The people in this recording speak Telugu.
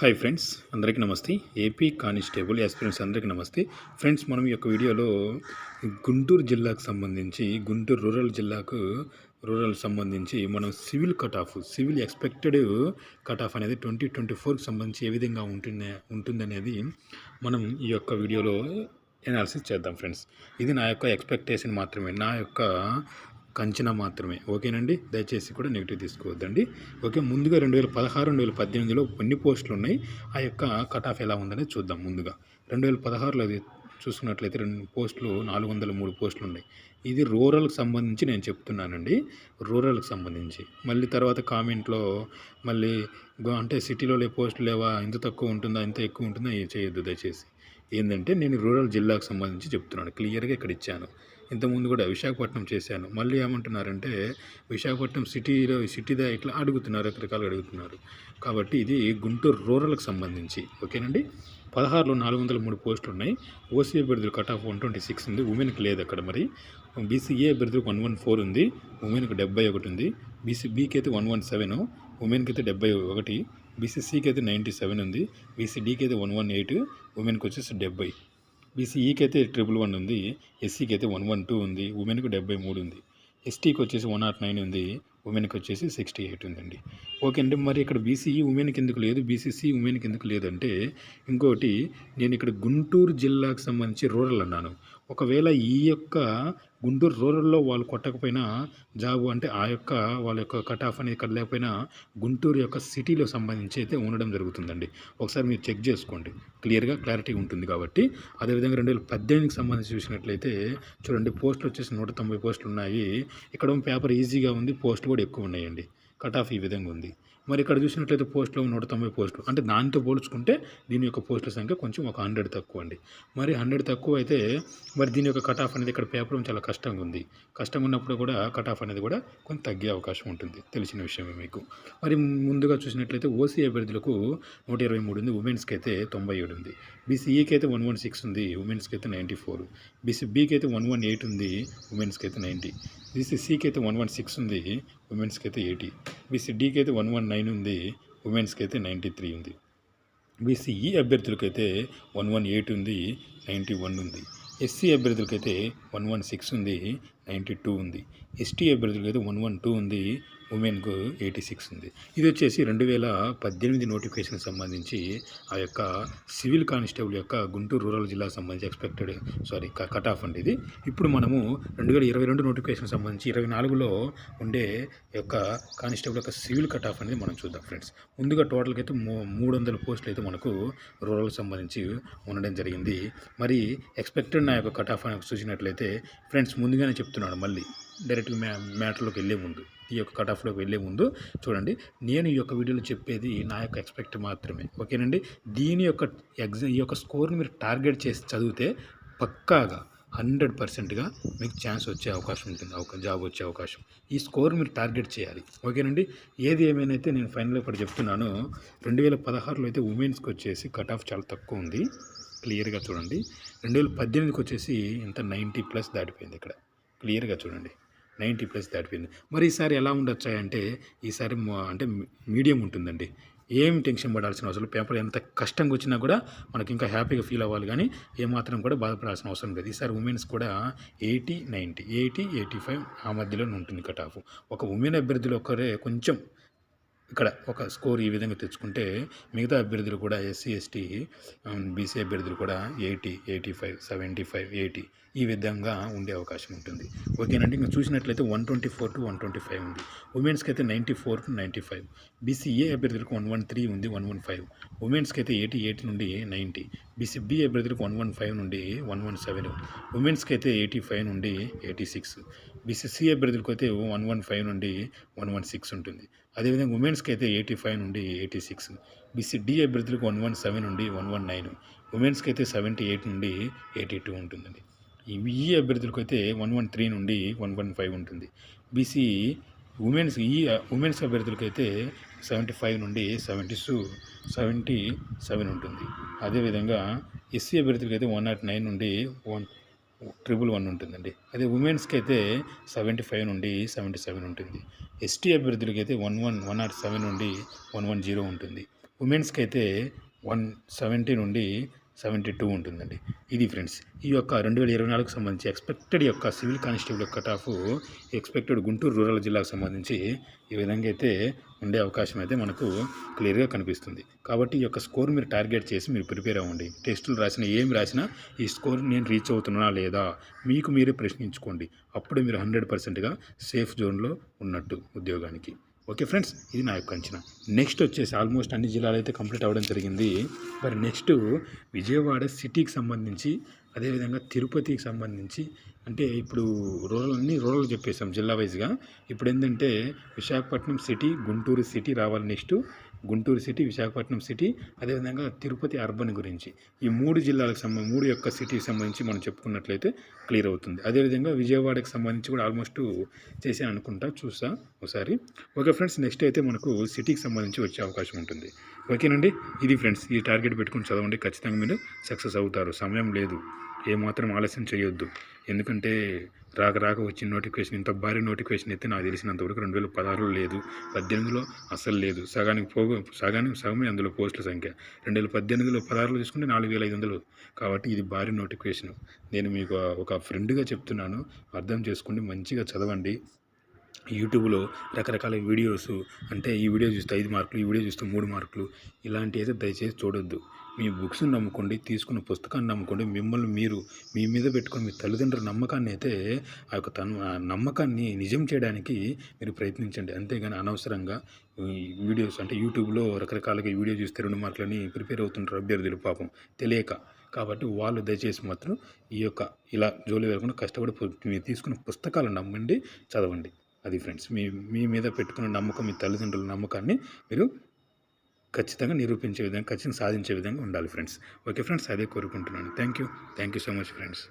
హాయ్ ఫ్రెండ్స్ అందరికీ నమస్తే. ఏపీ కానిస్టేబుల్ ఎస్పీరియన్స్ అందరికీ నమస్తే. ఫ్రెండ్స్ మనం ఈ యొక్క వీడియోలో గుంటూరు జిల్లాకు సంబంధించి గుంటూరు రూరల్ జిల్లాకు రూరల్ సంబంధించి మనం civil cut off civil expected cut off అనేది ట్వంటీ ట్వంటీ ఫోర్కి సంబంధించి ఏ విధంగా ఉంటుంది ఉంటుందనేది మనం ఈ యొక్క వీడియోలో ఎనాలిసిస్ చేద్దాం ఫ్రెండ్స్. ఇది నా యొక్క ఎక్స్పెక్టేషన్ మాత్రమే. నా యొక్క కంచనా మాత్రమే. ఓకేనండి? దయచేసి కూడా నెగిటివ్ తీసుకోవద్దండి. ఓకే ముందుగా రెండు వేల పదహారు రెండు వేల పద్దెనిమిదిలో కొన్ని పోస్టులు ఉన్నాయి ఆ యొక్క కట్ ఆఫ్ ఎలా ఉందనేది చూద్దాం ముందుగా. రెండు వేల పదహారులో అది చూసుకున్నట్లయితే రెండు పోస్టులు నాలుగు వందల మూడు పోస్టులు ఉన్నాయి ఇది రూరల్కి సంబంధించి నేను చెప్తున్నానండి. రూరల్కి సంబంధించి. మళ్ళీ తర్వాత కామెంట్లో మళ్ళీ అంటే సిటీలో లే పోస్టులు లేవా? ఇంత తక్కువ ఉంటుందా? ఇంత ఎక్కువ ఉంటుందా? చేయొద్దు దయచేసి. ఏంటంటే నేను రూరల్ జిల్లాకు సంబంధించి చెప్తున్నాను క్లియర్గా ఇక్కడ ఇచ్చాను. ఇంతకుముందు కూడా విశాఖపట్నం చేశాను. మళ్ళీ ఏమంటున్నారంటే విశాఖపట్నం సిటీలో సిటీదా ఇట్లా అడుగుతున్నారు రకరకాలుగా అడుగుతున్నారు. కాబట్టి ఇది గుంటూరు రూరల్కి సంబంధించి ఓకేనండి? పదహారులో నాలుగు వందల మూడు పోస్టులు ఉన్నాయి. ఓసీ అభ్యర్థులు cut off one twenty six ఉంది. ఉమెన్కి లేదు అక్కడ మరి. బీసీఏ అభ్యర్థులకు వన్ వన్ ఫోర్ ఉంది. ఉమెన్కి డెబ్బై ఒకటి ఉంది. బీసీ బీకి అయితే వన్ వన్ సెవెన్. ఉమెన్కి అయితే డెబ్బై ఒకటి. బీసీసీకి అయితే నైంటీ సెవెన్ ఉంది. బీసీడీకి అయితే వన్ వన్ ఎయిట్ ఉమెన్కి వచ్చేసి డెబ్బై. బీసీఈకి అయితే ట్రిపుల్ వన్ ఉంది. ఎస్సీకి అయితే వన్ వన్ టూ ఉంది. ఉమెన్కి డెబ్బై మూడు ఉంది. ఎస్టీకి వచ్చేసి వన్ నాట్ నైన్ ఉంది. ఉమెన్కి వచ్చేసి సిక్స్టీ ఎయిట్ ఉందండి. ఓకే అండి మరి ఇక్కడ బీసీఈ ఉమెన్కి ఎందుకు లేదు? బీసీసీ ఉమెన్కి ఎందుకు లేదంటే ఇంకోటి నేను ఇక్కడ గుంటూరు జిల్లాకు సంబంధించి రూరల్ అన్నాను. ఒకవేళ ఈ యొక్క గుంటూరు రూరల్లో వాళ్ళు కొట్టకపోయినా జాబు అంటే ఆ యొక్క వాళ్ళ యొక్క కట్ ఆఫ్ అనేది ఇక్కడ లేకపోయినా గుంటూరు యొక్క సిటీలో సంబంధించి అయితే ఉండడం జరుగుతుందండి. ఒకసారి మీరు చెక్ చేసుకోండి. క్లియర్గా క్లారిటీ ఉంటుంది కాబట్టి. అదేవిధంగా రెండు వేల పద్దెనిమిదికి సంబంధించి చూసినట్లయితే చూడండి పోస్టులు వచ్చేసి నూట తొంభై పోస్టులు ఉన్నాయి. ఇక్కడ పేపర్ ఈజీగా ఉంది పోస్టులు కూడా ఎక్కువ ఉన్నాయండి. కట్ ఆఫ్ ఈ విధంగా ఉంది. మరి ఇక్కడ చూసినట్లయితే పోస్టులు నూట తొంభై పోస్టులు. అంటే దానితో పోల్చుకుంటే దీని యొక్క పోస్టుల సంఖ్య కొంచెం ఒక హండ్రెడ్ తక్కువ అండి. మరి హండ్రెడ్ తక్కువ అయితే మరి దీని యొక్క కట్ ఆఫ్ అనేది ఇక్కడ పేపర్ చాలా కష్టంగా ఉంది. కష్టంగా ఉన్నప్పుడు కూడా కట్ ఆఫ్ అనేది కూడా కొంత తగ్గే అవకాశం ఉంటుంది తెలిసిన విషయమే మీకు. మరి ముందుగా చూసినట్లయితే ఓసీ అభ్యర్థులకు నూట ఇరవై మూడు ఉంది ఉమెన్స్కి అయితే తొంభై ఏడు ఉంది. బీసీఈకి అయితే వన్ వన్ సిక్స్ ఉంది ఉమెన్స్కి అయితే నైంటీ ఫోర్. బీసీ బీకి అయితే వన్ వన్ ఎయిట్ ఉంది ఉమెన్స్కి అయితే నైంటీ. బీసీసీకి అయితే వన్ వన్ సిక్స్ ఉంది ఉమెన్స్కి అయితే ఎయిటీ బీసీడీకి అయితే వన్ వన్ నైన్ ఉంది ఉమెన్స్కి అయితే నైంటీ త్రీ ఉంది బీసీఈ అభ్యర్థులకైతే వన్ వన్ ఎయిట్ ఉంది నైంటీ వన్ ఉంది ఎస్సీ అభ్యర్థులకైతే వన్ వన్ సిక్స్ ఉంది నైంటీ టూ ఉంది. ఎస్టీ అభ్యర్థులకైతే వన్ వన్ టూ ఉంది. ఉమెన్కు ఎయిటీ సిక్స్ ఉంది. ఇది వచ్చేసి రెండు వేల పద్దెనిమిది నోటిఫికేషన్ సంబంధించి ఆ యొక్క సివిల్ కానిస్టేబుల్ యొక్క గుంటూరు రూరల్ జిల్లాకు సంబంధించి ఎక్స్పెక్టెడ్ సారీ కట్ ఆఫ్ అండి ఇది. ఇప్పుడు మనము రెండు వేల ఇరవై రెండు నోటిఫికేషన్ సంబంధించి ఇరవై నాలుగులో ఉండే యొక్క కానిస్టేబుల్ యొక్క సివిల్ కట్ ఆఫ్ అనేది మనం చూద్దాం ఫ్రెండ్స్. ముందుగా టోటల్కి అయితే మూ మూడు వందల పోస్టులు అయితే మనకు రూరల్ సంబంధించి ఉండడం జరిగింది. మరి ఎక్స్పెక్టెడ్ నా యొక్క కట్ ఆఫ్ అని చూసినట్లయితే ఫ్రెండ్స్ ముందుగానే చెప్తున్నాను. మళ్ళీ. డైరెక్ట్గా మ్యా మ్యాటర్లోకి వెళ్ళే ముందు ఈ యొక్క కట్ ఆఫ్లోకి వెళ్ళే ముందు చూడండి నేను ఈ యొక్క వీడియోలో చెప్పేది నా యొక్క ఎక్స్పెక్ట్ మాత్రమే ఓకేనండి? దీని యొక్క ఎగ్జామ్ ఈ యొక్క స్కోర్ని మీరు టార్గెట్ చేసి చదివితే పక్కాగా హండ్రెడ్ పర్సెంట్గా మీకు ఛాన్స్ వచ్చే అవకాశం ఉంటుంది ఒక జాబ్ వచ్చే అవకాశం. ఈ స్కోర్ మీరు టార్గెట్ చేయాలి ఓకేనండి? ఏది ఏమైనా అయితే నేను ఫైనల్ ఇప్పుడు చెప్తున్నాను రెండు వేల పదహారులో అయితే ఉమెన్స్కి వచ్చేసి కట్ ఆఫ్ చాలా తక్కువ ఉంది. క్లియర్గా చూడండి. రెండు వేల పద్దెనిమిదికి వచ్చేసి ఇంత నైంటీ ప్లస్ దాటిపోయింది ఇక్కడ. క్లియర్గా చూడండి. నైంటీ ప్లస్ దాటిపోయింది. మరి ఈసారి ఎలా ఉండొచ్చాయంటే ఈసారి మా- అంటే మీడియం ఉంటుందండి. ఏం టెన్షన్ పడాల్సిన అవసరం పేపర్ ఎంత కష్టంగా వచ్చినా కూడా మనకి ఇంకా హ్యాపీగా ఫీల్ అవ్వాలి కానీ ఏమాత్రం కూడా బాధపడాల్సిన అవసరం లేదు. ఈసారి ఉమెన్స్ కూడా eighty ninety eighty eighty five ఆ మధ్యలోనే ఉంటుంది కట్ ఆఫ్. ఒక ఉమెన్ అభ్యర్థులు ఒకరే కొంచెం ఇక్కడ ఒక స్కోర్ ఈ విధంగా తెచ్చుకుంటే మిగతా అభ్యర్థులు కూడా ఎస్సీ ఎస్టీ బీసీ అభ్యర్థులు కూడా eighty eighty five seventy five eighty ఈ విధంగా ఉండే అవకాశం ఉంటుంది. ఓకేనండి ఇంకా చూసినట్లయితే one twenty four to one twenty five ఉంది. ఉమెన్స్కి అయితే ninety four to ninety five. BCA అభ్యర్థులకు వన్ వన్ త్రీ ఉంది వన్ వన్ ఫైవ్. ఉమెన్స్కి అయితే ఎయిటీ ఎయిట్ నుండి నైంటీ. బీసీబీ అభ్యర్థులకు వన్ వన్ ఫైవ్ నుండి వన్ వన్ సెవెన్ ఉమెన్స్కి అయితే ఎయిటీ ఫైవ్ నుండి ఎయిటీ సిక్స్ బీసీసీ అభ్యర్థులకు అయితే వన్ వన్ ఫైవ్ నుండి వన్ వన్ సిక్స్ ఉంటుంది. అదేవిధంగా ఉమెన్స్కి అయితే ఎయిటీ ఫైవ్ నుండి ఎయిటీ సిక్స్ బీసీడీ అభ్యర్థులకు వన్ వన్ సెవెన్ నుండి వన్ వన్ నైన్ ఉమెన్స్కి అయితే సెవెంటీ ఎయిట్ నుండి ఎయిటీ టూ ఉంటుందండి. ఈ ఈ అభ్యర్థులకు అయితే వన్ వన్ త్రీ నుండి వన్ వన్ ఫైవ్ ఉంటుంది. బీసీ ఉమెన్స్ ఈ ఉమెన్స్ అభ్యర్థులకైతే అయితే సెవెంటీ ఫైవ్ నుండి సెవెంటీ టూ సెవెంటీ సెవెన్ ఉంటుంది. అదేవిధంగా ఎస్సీ అభ్యర్థులకు అయితే వన్ నాట్ నైన్ నుండి వన్ ట్రిపుల్ వన్ ఉంటుందండి. అదే ఉమెన్స్కి అయితే సెవెంటీ ఫైవ్ నుండి సెవెంటీ సెవెన్ ఉంటుంది. ఎస్టీ అభ్యర్థులకి అయితే one one one not seven నుండి వన్ వన్ జీరో ఉంటుంది. ఉమెన్స్కి అయితే వన్ సెవెంటీ నుండి సెవెంటీ టూ ఉంటుందండి. ఇది ఫ్రెండ్స్ ఈ యొక్క రెండు వేల ఇరవై నాలుగుకి సంబంధించి ఎక్స్పెక్టెడ్ యొక్క civil constable cut off expected Guntur rural జిల్లాకు సంబంధించి ఈ విధంగా అయితే ఉండే అవకాశం అయితే మనకు క్లియర్గా కనిపిస్తుంది. కాబట్టి ఈ యొక్క స్కోర్ మీరు టార్గెట్ చేసి మీరు ప్రిపేర్ అవ్వండి. టెస్టులు రాసినా ఏం రాసినా ఈ స్కోర్ నేను రీచ్ అవుతున్నా లేదా మీకు మీరే ప్రశ్నించుకోండి. అప్పుడు మీరు హండ్రెడ్ పర్సెంట్గా సేఫ్ జోన్లో ఉన్నట్టు ఉద్యోగానికి. ఓకే ఫ్రెండ్స్ ఇది నా యొక్క అంచనా. నెక్స్ట్ వచ్చేసి ఆల్మోస్ట్ అన్ని జిల్లాలు అయితే కంప్లీట్ అవ్వడం జరిగింది. మరి నెక్స్ట్ విజయవాడ సిటీకి సంబంధించి అదేవిధంగా తిరుపతికి సంబంధించి అంటే ఇప్పుడు రూరల్ అన్ని రూరల్ చెప్పేసాం జిల్లా వైజ్గా. ఇప్పుడు ఏంటంటే విశాఖపట్నం సిటీ గుంటూరు సిటీ రావాలి next. Guntur city Visakhapatnam city అదేవిధంగా తిరుపతి అర్బన్ గురించి. ఈ మూడు జిల్లాలకు సంబంధించి మూడు యొక్క సిటీకి సంబంధించి మనం చెప్పుకున్నట్లయితే క్లియర్ అవుతుంది. అదేవిధంగా విజయవాడకి సంబంధించి కూడా ఆల్మోస్ట్ చేసాను అనుకుంటా చూసా ఒకసారి. ఓకే ఫ్రెండ్స్ నెక్స్ట్ అయితే మనకు సిటీకి సంబంధించి వచ్చే అవకాశం ఉంటుంది. ఓకేనండి? ఇది ఫ్రెండ్స్ ఈ టార్గెట్ పెట్టుకుని చదవండి. ఖచ్చితంగా మీరు సక్సెస్ అవుతారు. సమయం లేదు. ఏమాత్రం ఆలస్యం చేయొద్దు. ఎందుకంటే రాక రాక వచ్చిన నోటిఫికేషన్ ఇంత భారీ నోటిఫికేషన్ అయితే నాకు తెలిసినంతవరకు రెండు వేల పదహారులో లేదు పద్దెనిమిదిలో అస్సలు లేదు. సగానికి పోగు సగానికి సగమే అందులో పోస్టుల సంఖ్య. రెండు వేల పద్దెనిమిదిలో పదహారులో తీసుకుంటే నాలుగు వేల ఐదు వందలు. కాబట్టి ఇది భారీ నోటిఫికేషన్. నేను మీకు ఒక ఫ్రెండ్గా చెప్తున్నాను. అర్థం చేసుకోండి మంచిగా చదవండి. యూట్యూబ్లో రకరకాల వీడియోస్ అంటే ఈ వీడియో చూస్తే ఐదు మార్కులు ఈ వీడియో చూస్తే మూడు మార్కులు ఇలాంటివి అయితే దయచేసి చూడొద్దు. మీ బుక్స్ని నమ్ముకోండి తీసుకున్న పుస్తకాన్ని నమ్ముకోండి మిమ్మల్ని మీరు మీ మీద పెట్టుకుని మీ తల్లిదండ్రుల నమ్మకాన్ని అయితే ఆ యొక్క తన నమ్మకాన్ని నిజం చేయడానికి మీరు ప్రయత్నించండి. అంతేగాని అనవసరంగా ఈ వీడియోస్ అంటే యూట్యూబ్లో రకరకాలుగా వీడియో చూస్తే రెండు మార్కులని ప్రిపేర్ అవుతుంటారు అభ్యర్థులు పాపం తెలియక. కాబట్టి వాళ్ళు దయచేసి మాత్రం ఈ యొక్క ఇలా జోలి వెళ్ళకుండా కష్టపడి మీరు తీసుకున్న పుస్తకాలను నమ్మండి చదవండి. అది ఫ్రెండ్స్ మీ మీ మీద పెట్టుకున్న నమ్మకం మీ తల్లిదండ్రుల నమ్మకాన్ని మీరు ఖచ్చితంగా నిరూపించే విధంగా ఖచ్చితంగా సాధించే విధంగా ఉండాలి ఫ్రెండ్స్ ఓకే ఫ్రెండ్స్ అదే కోరుకుంటున్నాను. Thank you thank you so much friends